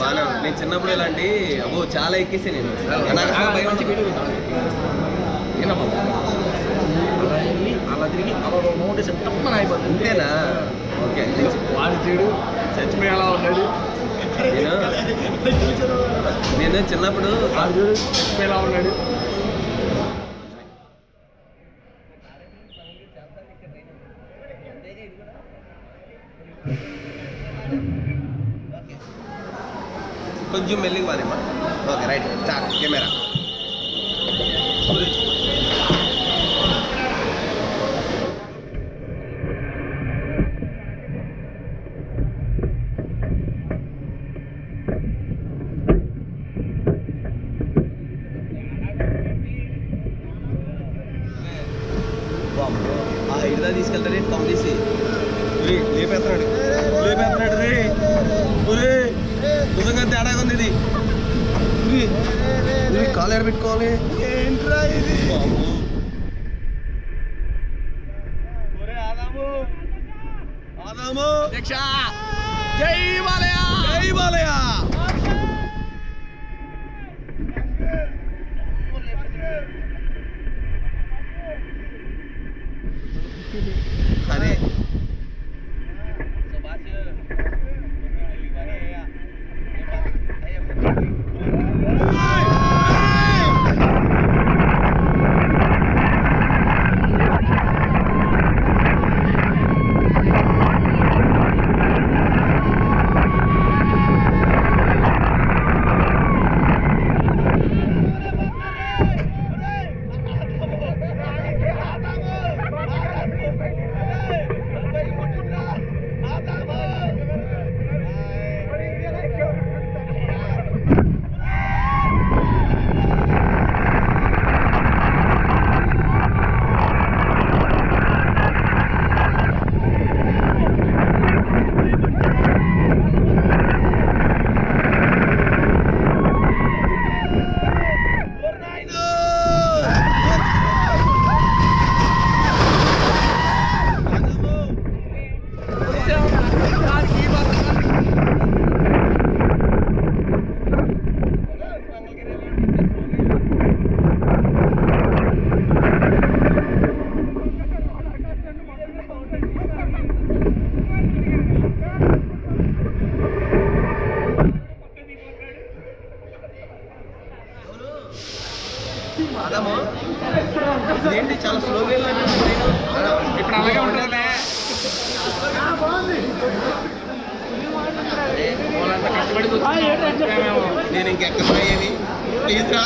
బాగానే ఉంది. నేను చిన్నప్పుడు ఇలాంటి అబ్బో చాలా ఎక్కేసి నేను. నాకు భయం అలా తిరిగి అలా అయిపోతుంది. అంతేనా? ఓకే. వాడి చెడు చచ్చిపోయేలా ఉన్నాడు. నేను? నేను చిన్నప్పుడు వాడు చూడు చచ్చిపోయేలా ఉన్నాడు. కొంచెం మెల్లిగా వాదేమ్మా ఓకే రైట్ స్టార్ట్ కెమెరా ఆ ఇడిదా తీసుకెళ్తారే పంపేసి లేపేస్తున్నాడు లేపేస్తున్నాడు రే സുഖത്തെ അടങ്ങുന്നിടി കാലേർ വിട്ടോളെ ജയ് മലയാ ജയ് മലയാ അതെ ఇదేంటి చాలా స్లోగా ఇప్పుడు అలాగే ఉంటుంది కష్టపడి. నేను ఇంకెక్కడ ప్లీజ్ రా.